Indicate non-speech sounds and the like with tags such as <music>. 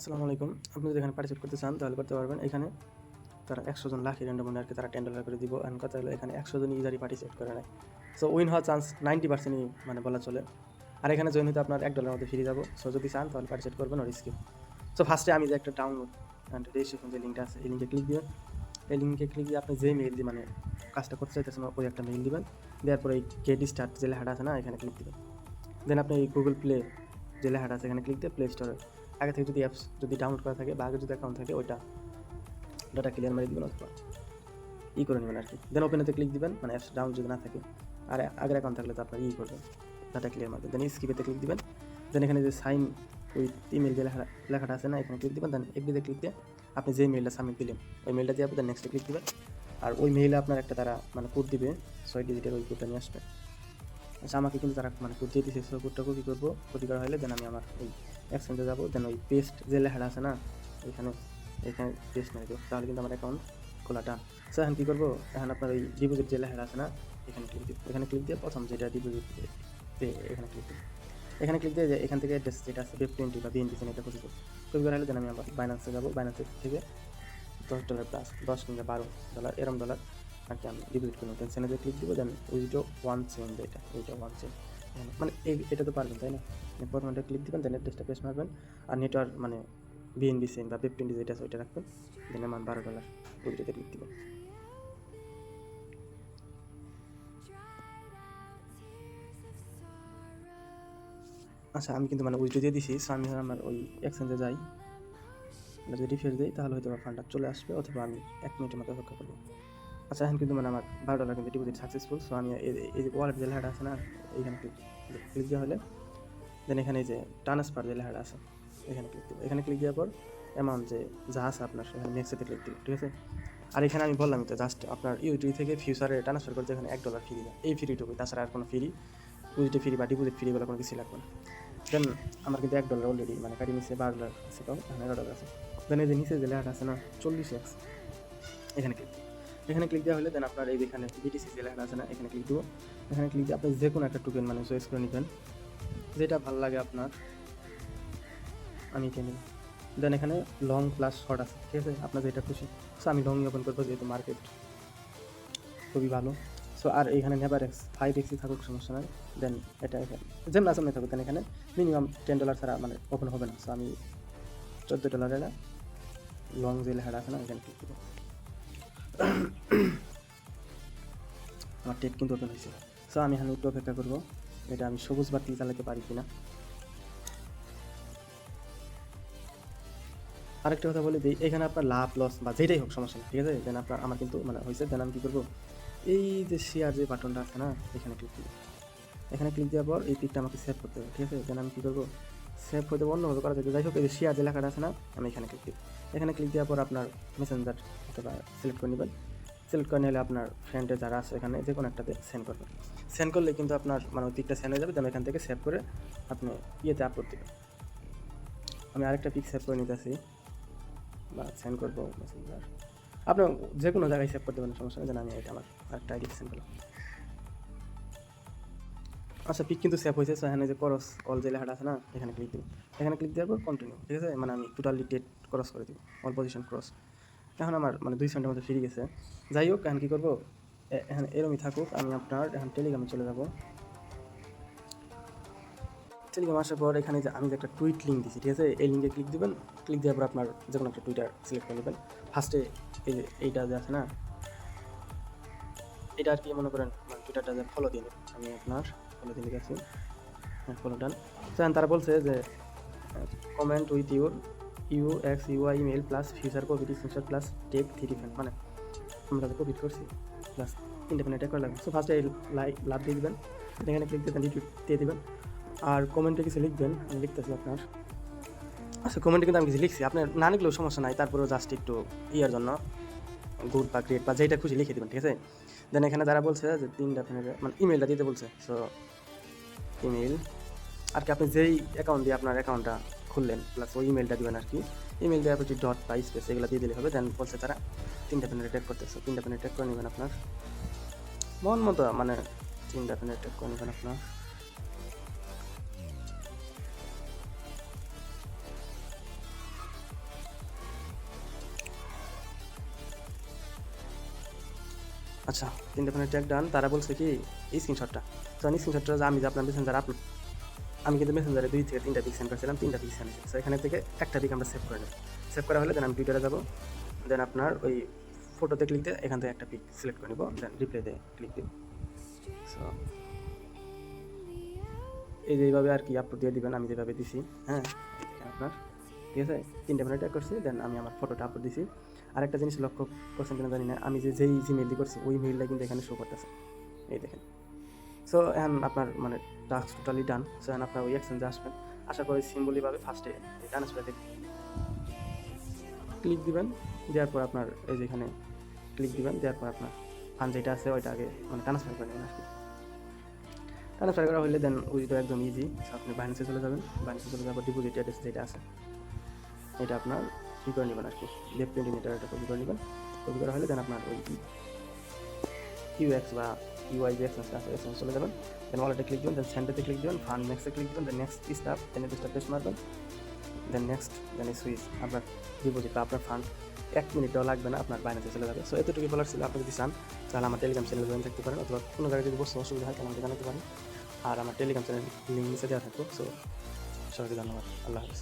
আসসালামু আলাইকুম। আপনি যদি এখানে পার্টিসিপেট করতে চান, তাহলে করতে পারবেন। এখানে তারা একশো জন লাখি র্যান্ডম আর কি তারা টেন ডলার করে দিব। অ্যান্ড কথা হলো, এখানে একশো জন ইউজারই পার্টিসিপেট করে নেয়। সো উইন হওয়ার চান্স নাইনটি পার্সেন্টই মানে বলা চলে। আর এখানে জয়েন হতে আপনার এক ডলার মধ্যে ফিরে যাব। সো যদি চান, তাহলে পার্টিসিপেট করবেন ওর স্কিপ সো ফার্স্টে আমি যে একটা ডাউনলোড অ্যান্ড রেজিস্ট্রেশন যে লিঙ্কটা আছে, এই লিঙ্কে ক্লিক দিবেন এই লিঙ্কে ক্লিক দিয়ে আপনি যে মেইল দিয়ে মানে কাজটা করতে চাইতেছেন, ওই একটা মেইল দিবেন। দেওয়ার পরে এই গেট স্টার্ট যে লেখাটা আছে না, এখানে ক্লিক দিবেন। দেন আপনি এই গুগল প্লে যে লেখাটা আছে, এখানে ক্লিক দিয়ে প্লে স্টোরে আগে থেকে যদি অ্যাপস যদি ডাউনলোড করা থাকে বা আগে যদি অ্যাকাউন্ট থাকে, ওইটা ডাটা ক্লিয়ার মারি দিবেন অথবা ই করে নেবেন আর কি দেন ওপেনেতে ক্লিক দিবেন মানে অ্যাপস ডাউন যদি না থাকে, আর আগের অ্যাকাউন্ট থাকলে তো আপনার ই করবেন ডাটা ক্লিয়ার মারবেন দেন স্কিপেতে ক্লিক দিবেন। দেন এখানে যে সাইন ওই ইমেল যে লেখা লেখাটা আছে না, এখানে ক্লিক দিবেন। দেন এগ্রিতে ক্লিক দিয়ে আপনি যে মেইলটা সাবমিট দিলেন, ওই মেলটা দিয়ে আপনি নেক্সটে ক্লিক দিবেন। আর ওই মেইলে আপনার একটা তারা মানে কোড দিবে, ছয় ডিজিটের ওই কোডটা নিয়ে আসবে। আচ্ছা আমাকে কিন্তু তারা মানে কোড দিয়ে দিয়েছে কোডটা কপি করব? কপি করা হলে দেন আমি আমার ওই অ্যাকসেন্টে যাব দেন ওই পেস্ট যে লেখাটা আছে না, এখানে এখানে পেস্ট মেরে তাহলে কিন্তু আমার অ্যাকাউন্ট খোলাটা। সো এখন কী করব? এখন আপনার ওই ডিপোজিট যে লেখাটা আছে না, এখানে ক্লিক দিব। এখানে ক্লিক দিয়ে প্রথম যেটা ডিপোজিট এখানে ক্লিক দিব। এখানে ক্লিক দিয়ে এখান থেকে অ্যাড্রেস যেটা আছে বেব টোয়েন্টি বা বিএনপি এটা খুঁজে দেবো কপি করা হলে দেন আমি আবার বাইন্যান্সে যাব। বাইন্যান্সের থেকে দশ ডলার প্লাস দশ কিংবা বারো ডলার এরম ডলার আর কি আমি ডিপোজিট করব। দেন সেখানে ক্লিক দিব দেন উইথড্র ওয়ান চেঞ্জ এটা এইটা ওয়ান চেঞ্জ মানে এটা তো পারবেন, তাই না? প্রথমে ক্লিক দিবেন দেন অ্যাড্রেসটা পেস্ট মারবেন। আর নেটওয়ার্ক মানে বিএনবি সেন বা ফিফটিন যেটা আছে, ওইটা রাখবেন। দেন আমার বারো ডলার উইথড্রোতে ক্লিক দিবেন। আচ্ছা আমি কিন্তু মানে উইথড্রো দিয়ে দিছি আমি আমার ওই এক্সচেঞ্জে যাই। যদি রিফ্রেশ দিই, তাহলে হয়তো ফান্ডটা চলে আসবে, অথবা আমি এক মিনিটের মতো অপেক্ষা করব। আচ্ছা এখন কিন্তু মানে আমার বারো ডলার কিন্তু ডিপোজিট সাকসেসফুল সো আমি এই- যে ওয়ালেট যে লেখাটা আছে না এইখানে ক্লিক ক্লিক দেওয়া হলে দেন এখানে এই যে ট্রান্সফার যে লেখাটা আছে, এখানে ক্লিক দেবো। এখানে ক্লিক দেওয়ার পর অ্যামাউন্ট যে, যা আছে আপনার, এখানে নেক্সটে ক্লিক দিব, ঠিক আছে? আর এখানে আমি বললাম তো জাস্ট আপনার ইউটিউব থেকে ফিউচারে ট্রান্সফার করতে এখানে এক ডলার ফ্রি এই ফ্রিটুকু তাছাড়া আর কোনো ফ্রি উইথড্রো ফ্রি বা ডিপোজিট ফ্রি বলে কোনো কিছু লাগবে না। দেন আমার কিন্তু এক ডলার অলরেডি মানে কাটি নিচে বারো ডলার আছে তো, এখানে এগারো ডলার আছে। দেন এই যে নিচে যে লেখাটা আছে না, চল্লিশ এক্স এখানে ক্লিক এখানে ক্লিক দেওয়া হলে দেন আপনার এই বিটিসি যে লেখাটা আছে না, এখানে ক্লিক দেবো। এখানে ক্লিক দিয়ে আপনি যে কোনো একটা টোকেন মানে চয়েস করে নেবেন। যেটা ভালো লাগে আপনার, আমি এটা নিব। দেন এখানে লং প্লাস শর্ট আছে, ঠিক আছে? আপনার যেটা খুশি। সো আমি লং ওপেন করব যেহেতু মার্কেট খুবই ভালো। সো আর এখানে নেভার এক্স ফাইভ এক্সই থাকুক, সমস্যা নাই। দেন এটা এখানে, যেমন আছে থাকুক দেন এখানে মিনিমাম টেন ডলার ছাড়া মানে ওপেন হবে না। সো আমি চোদ্দ ডলারের লং যে লেখাটা আছে না, এখানে ক্লিক দেবো। <coughs> আমার টেট কিন্তু ওপেন হয়েছে। সো আমি এখানে একটু অপেক্ষা করব, এটা আমি সবুজ বাতি চালাতে পারি কিনা। আরেকটা কথা বলে দিই, এখানে আপনার লাভ লস বা যেটাই হোক সমস্যা ঠিক আছে? দেন আপনার, আমার কিন্তু মানে হয়েছে দেন আমি কী করব? এই যে শেয়ার যে বাটনটা আছে না, এখানে ক্লিক দিব এখানে ক্লিক দেওয়ার পর এই পিকটা আমাকে সেভ করতে হবে, ঠিক আছে? দেন আমি কী করব? সেভ হতে অন্যভাবে করা যায়। যাই হোক, এই যে শেয়ার যে লেখাটা আছে না, আমি এখানে ক্লিক এখানে ক্লিক দেওয়ার পর আপনার মেসেঞ্জার অথবা সিলেক্ট করে নেবেন। সিলেক্ট করে নিলে আপনার ফ্রেন্ডে যারা আছে এখানে, যে কোনো একটাতে সেন্ড করবেন। সেন্ড করলে কিন্তু আপনার মানে পিকটা সেন্ড হয়ে যাবে দেন এখান থেকে সেভ করে আপনি ইয়েতে আপলোড দেবেন। আমি আরেকটা পিক সেভ করে নিতে নিতেছি। বা সেন্ড করব মেসেঞ্জার আপনি যে কোনো জায়গায় সেভ করতে পারেন সমস্যা নেই, যেন আমি এটা আমার আরেকটা আইডি সেন্ড করলাম। আচ্ছা পিক কিন্তু সেভ হয়েছে। সো এখানে যে করস অল যে লেখাটা আছে না, এখানে ক্লিক দিব এখানে ক্লিক দেওয়ার পর কন্টিনিউ ঠিক আছে? মানে আমি টোটালি ডেট ক্রস করে দিব অল পজিশন ক্রস এখন আমার মানে দুই সেন্টের মধ্যে ফিরে গেছে। যাই হোক, এখন কী করব? এখন এরমই থাকুক, আমি আপনার এখন টেলিগ্রামে চলে যাব। টেলিগ্রাম আসার পর এখানে যে আমি যে একটা টুইট লিঙ্ক দিচ্ছি ঠিক আছে? এই লিঙ্কে ক্লিক দিবেন। ক্লিক দেওয়ার পর আপনার যে কোনো একটা টুইটার সিলেক্ট করে নেবেন। ফার্স্টে এই যে, এইটা যে আছে না, এটা আর কি মনে করেন মানে টুইটারটা যে ফলো দিয়ে আমি আপনার তারা বলছে যে comment with your U X UI email plus future covid screenshot plus tech three fan মানে আমরা যে কোভিড করছি প্লাস ইন্ডিপেন্ডেন্ট করে লাগবে। সো ফার্স্টে লাইক লাভ দিয়ে দেবেন। এখানে ক্লিক দেবেন রিটুইট দিয়ে দেবেন। আর কমেন্টে কিছু লিখবেন, আমি লিখতেছি আপনার। আচ্ছা কমেন্টে কিন্তু আমি কিছু লিখছি। আপনার না লিখলেও সমস্যা নাই, তারপরেও জাস্ট একটু ইয়ার জন্য গুড বা গ্রেট বা যেটা খুশি লিখে দেবেন, ঠিক আছে? দেন এখানে তারা বলছে যে তিনটা ফ্যানের মানে ইমেলটা দিতে বলছে। সো ইমেল আর কি আপনি যেই অ্যাকাউন্ট দিয়ে আপনার অ্যাকাউন্টটা খুললেন প্লাস ওই ইমেলটা দেবেন আর কি ইমেল দেওয়ার পর ডট বা স্পেস এগুলো দিয়ে দিলে হবে। দেন বলছে তারা, তিনটা পেনের ট্যাগ করতেছে। তিনটা পেনের ট্যাগ করে নেবেন আপনার। মন মতো মানে তিনটা পেনের ট্যাক করে নেবেন আপনার। আচ্ছা তিনটে ফোনের ট্যাগ ডান তারা বলছে কি, এই স্ক্রিনশটটা তো আমি স্ক্রিনশটটা আমি যে আপনার মেসেঞ্জার আপলোড আমি কিন্তু মেসেঞ্জারে দুই থেকে তিনটা পিক সেন্ড করেছিলাম, তিনটা পিক সেন্ড তো এখানে থেকে একটা পিক আমরা সেভ করে নেব। সেভ করা হলে দেন আমি টুইটারে যাব দেন আপনার ওই ফটোতে ক্লিক দিয়ে এখান থেকে একটা পিক সিলেক্ট করে নেব দেন রিপ্লাইতে ক্লিক দিব সো এই যে এইভাবে আর কি আপলোড দিয়ে দিবেন, আমি যেভাবে দিছি হ্যাঁ আপনার ঠিক আছে? তিনটে মিনিট করছি দেন আমি আমার ফটোটা আপলোড দিছি। আর একটা জিনিস লক্ষ্য করছেন কিনা জানি না, আমি যে যেই জিমেল করছি, ওই মেইলটা কিন্তু এখানে শো করতেছে। এই দেখেন। সো এখন আপনার মানে টাস্ক টোটালি ডান সো এখন আপনার ওই এক্সচেঞ্জে আসবেন, আশা করি সিম্বলিভাবে ফার্স্টে ট্রান্সফারে ক্লিক দিবেন, দেওয়ার পর আপনার এই যে এখানে ক্লিক দিবেন, দেওয়ার পর আপনার ফান্ড যেটা আছে, ওইটা আগে মানে ট্রান্সফার করে নেবেন আর কি। ট্রান্সফার করা হলে দেন ওইটা একদম ইজি আপনি বাইন্সে চলে যাবেন। বাইন্সে চলে যাব ডিপোজিট অ্যাড্রেস যেটা আছে এটা আপনার কী করে নেবেন আর কি লেফ টোয়েন্টি মিটার এটা কপি করে নেবেন। কপি করা হলে দেন আপনার ওই ইউএক্স বা ইউআই আছে এক্সেন্স চলে যাবেন। দেন ওয়ালেটে ক্লিক দিবেন দেন সেন্টারে ক্লিক দিবেন ফান্ড নেক্সটে ক্লিক দিবেন দেন নেক্সট স্টাফ দেন এটা পেস্ট মারবেন দেন নেক্সট দেন সুইচ আপনার ডিপোজিট বা আপনার ফান্ড এক মিনিটও লাগবে না, আপনার বাইনাতে চলে যাবে। সো এতটুকু বলার ছিল, আপনি যদি চান, তাহলে আমার টেলিগ্রাম চ্যানেল জয়েন থাকতে পারেন, অথবা কোনো জায়গায় যদি বসতে অসুবিধা হয়, তাহলে আমাকে জানাতে পারেন। আর আমার টেলিগ্রাম চ্যানেল লিঙ্ক নিচে দেওয়া থাকব সো সবাইকে ধন্যবাদ, আল্লাহ হাফিজ।